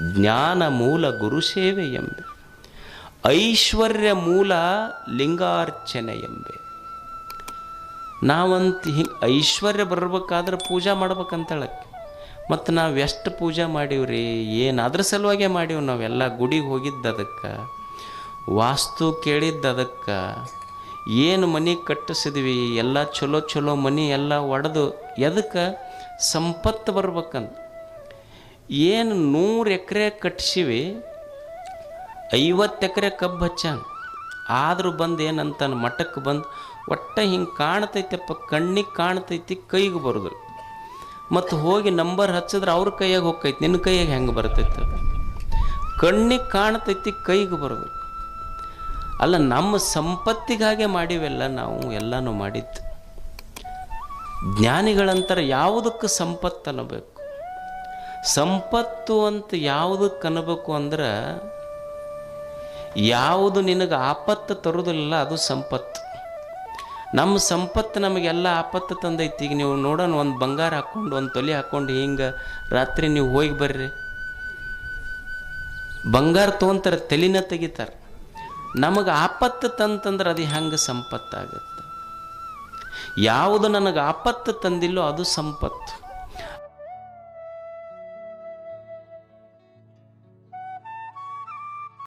ಜ್ಞಾನ ಮೂಲ ಗುರು ಸೇವೆ ಎಂಬೆ. ಐಶ್ವರ್ಯ ಮೂಲ ಲಿಂಗಾರ್ಚನೆ ಎಂಬೆ. ನಾವಂತ ಹಿಂಗೆ ಐಶ್ವರ್ಯ ಬರ್ಬೇಕಾದ್ರೆ ಪೂಜಾ ಮಾಡ್ಬೇಕಂತಳಕ್ಕೆ. ಮತ್ತು ನಾವು ಎಷ್ಟು ಪೂಜೆ ಮಾಡೀವ್ರಿ? ಏನಾದ್ರ ಸಲುವಾಗೆ ಮಾಡೀವಿ ನಾವೆಲ್ಲ ಗುಡಿಗೆ ಹೋಗಿದ್ದು ಅದಕ್ಕೆ ವಾಸ್ತು ಕೇಳಿದ್ದು ಅದಕ್ಕೆ ಏನು ಮನೆ ಕಟ್ಟಿಸಿದ್ವಿ? ಎಲ್ಲ ಚಲೋ ಚಲೋ ಮನೆ ಎಲ್ಲ ಒಡೆದು ಎದಕ್ಕೆ ಸಂಪತ್ತು ಬರ್ಬೇಕಂತ ಏನು ನೂರು ಎಕರೆ ಕಟ್ಸಿವಿ, ಐವತ್ತು ಎಕರೆ ಕಬ್ಬು ಹಚ್ಚಾನ. ಆದರೂ ಬಂದು ಏನಂತಾನ ಮಠಕ್ಕೆ ಬಂದು ಒಟ್ಟ ಹಿಂಗೆ ಕಾಣ್ತೈತಪ್ಪ, ಕಣ್ಣಿಗೆ ಕಾಣ್ತೈತಿ, ಕೈಗೆ ಬರೋದು ಮತ್ತು ಹೋಗಿ ನಂಬರ್ ಹಚ್ಚಿದ್ರೆ ಅವ್ರ ಕೈಯಾಗ ಹೋಗ್ತೈತಿ ನಿನ್ನ ಕೈಯಾಗೆ ಹೆಂಗೆ ಬರ್ತೈತೆ ಕಣ್ಣಿಗೆ ಕಾಣ್ತೈತಿ, ಕೈಗೆ ಬರೋದಿಲ್ಲ. ಅಲ್ಲ, ನಮ್ಮ ಸಂಪತ್ತಿಗಾಗೆ ಮಾಡಿವೆಲ್ಲ ನಾವು ಎಲ್ಲನೂ ಮಾಡಿದ್ದು. ಜ್ಞಾನಿಗಳಂತರ ಯಾವುದಕ್ಕೆ ಸಂಪತ್ತು ಅನ್ನಬೇಕು. ಸಂಪತ್ತು ಅಂತ ಯಾವುದಕ್ಕೆ ಅನ್ನಬೇಕು ಅಂದ್ರೆ, ಯಾವುದು ನಿನಗೆ ಆಪತ್ತು ತರೋದಿಲ್ಲ, ಅದು ಸಂಪತ್ತು. ನಮ್ಮ ಸಂಪತ್ತು ನಮಗೆಲ್ಲ ಆಪತ್ತು ತಂದೈತಿ. ಈಗ ನೀವು ನೋಡೋಣ, ಒಂದು ಬಂಗಾರ ಹಾಕ್ಕೊಂಡು, ಒಂದು ತೊಲೆ ಹಾಕ್ಕೊಂಡು, ಹಿಂಗೆ ರಾತ್ರಿ ನೀವು ಹೋಗಿ ಬರ್ರಿ. ಬಂಗಾರ ತೊಗೊಂತಾರೆ, ತಲೆನ ತೆಗಿತಾರೆ. ನಮಗೆ ಆಪತ್ತು ತಂತಂದ್ರೆ ಅದು ಹೆಂಗೆ ಸಂಪತ್ತಾಗುತ್ತೆ? ಯಾವುದು ನನಗೆ ಆಪತ್ತು ತಂದಿಲ್ಲೋ ಅದು ಸಂಪತ್ತು.